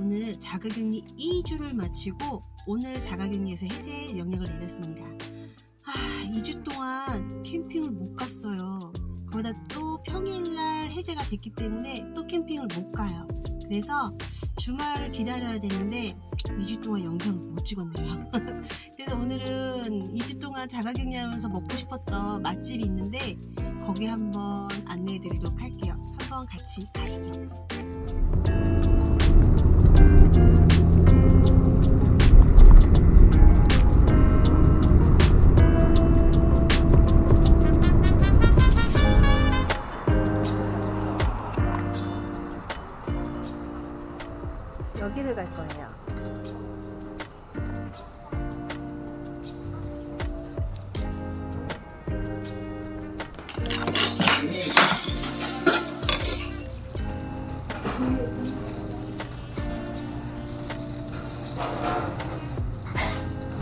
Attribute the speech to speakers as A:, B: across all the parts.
A: 오늘 자가격리 2주를 마치고 오늘 자가격리에서 해제 명령을 내렸습니다. 아, 2주 동안 캠핑을 못 갔어요. 거기다 또 평일날 해제가 됐기 때문에 또 캠핑을 못 가요. 그래서 주말을 기다려야 되는데 2주 동안 영상을 못 찍었네요. 그래서 오늘은 2주 동안 자가격리하면서 먹고 싶었던 맛집이 있는데 거기 한번 안내해 드리도록 할게요. 한번 같이 가시죠.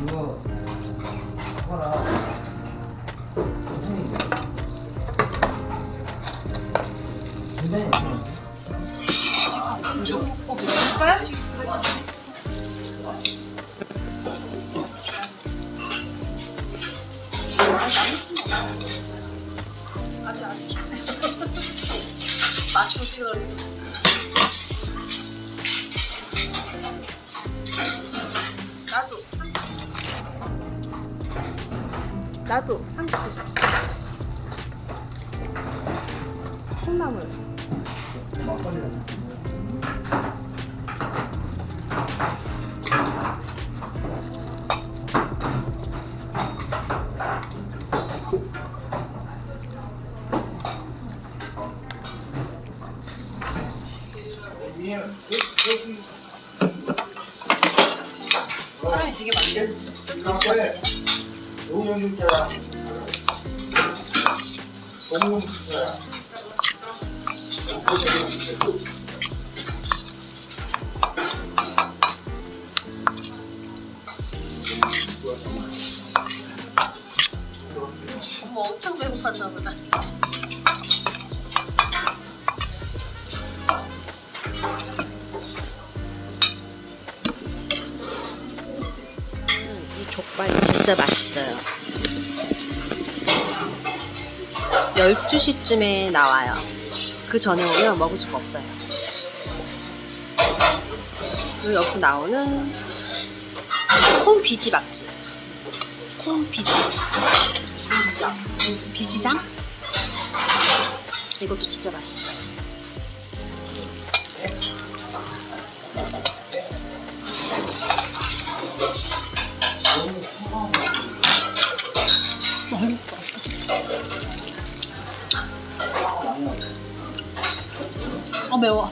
B: 이거 봐라. 없어.
A: 아직 아직 찍으라 나도 나도 한개 콩나물
B: 공룡주사야.
A: 엄마 엄청 배고팠나 보다. 이 족발 진짜 맛있어요 12시쯤에 나와요. 그 전에 오면 먹을 수가 없어요. 그리고 여기서 나오는 콩비지 맛집. 콩비지. 비지장 비지장? 이것도 진짜 맛있어요 어 매워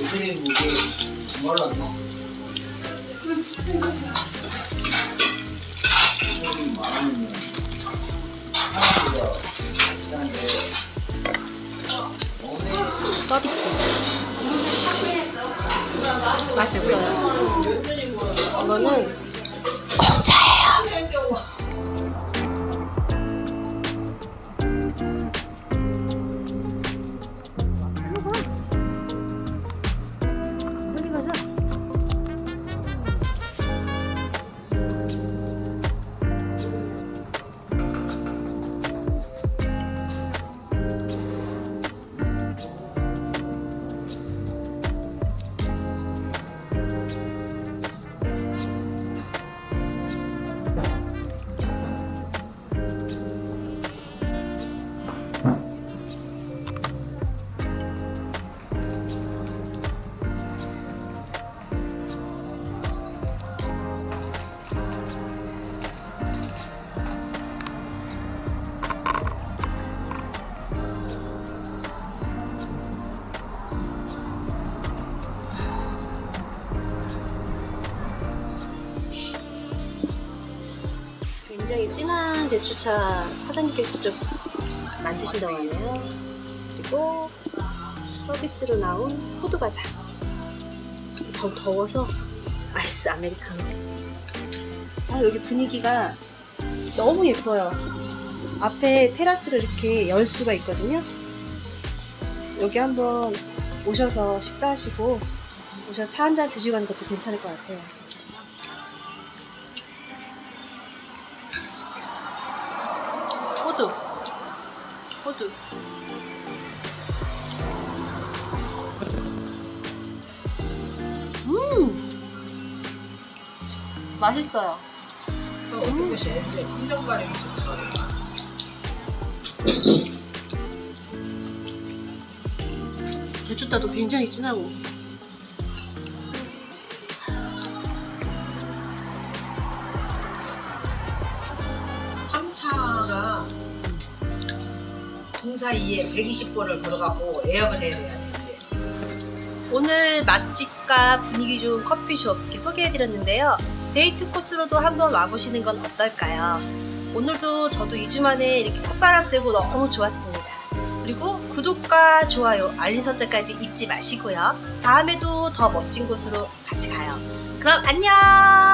B: 요즘에 무게 몰랐나?
A: 서비스. 맛있어요. 이거는 굉장히 진한 대추차 하다 사장님께 직접 만드신다고 하네요. 그리고 서비스로 나온 호두과자. 더 더워서 아이스 아메리카노. 아, 여기 분위기가 너무 예뻐요. 앞에 테라스를 이렇게 열 수가 있거든요. 여기 한번 오셔서 식사하시고 오셔서 차 한잔 드시고 가는 것도 괜찮을 것 같아요. 호두. 음! 맛있어요.
B: 어떤 것이 애들의 성장 발육이 좋다.
A: 대추타도 굉장히 진하고.
C: 공사 이에 120번을 걸어가고 예약을 해야 되는데
A: 오늘 맛집과 분위기 좋은 커피숍 이렇게 소개해드렸는데요. 데이트 코스로도 한번 와보시는 건 어떨까요? 오늘도 저도 2주 만에 이렇게 콧바람 쐬고 너무 좋았습니다. 그리고 구독과 좋아요, 알림 설정까지 잊지 마시고요. 다음에도 더 멋진 곳으로 같이 가요. 그럼 안녕!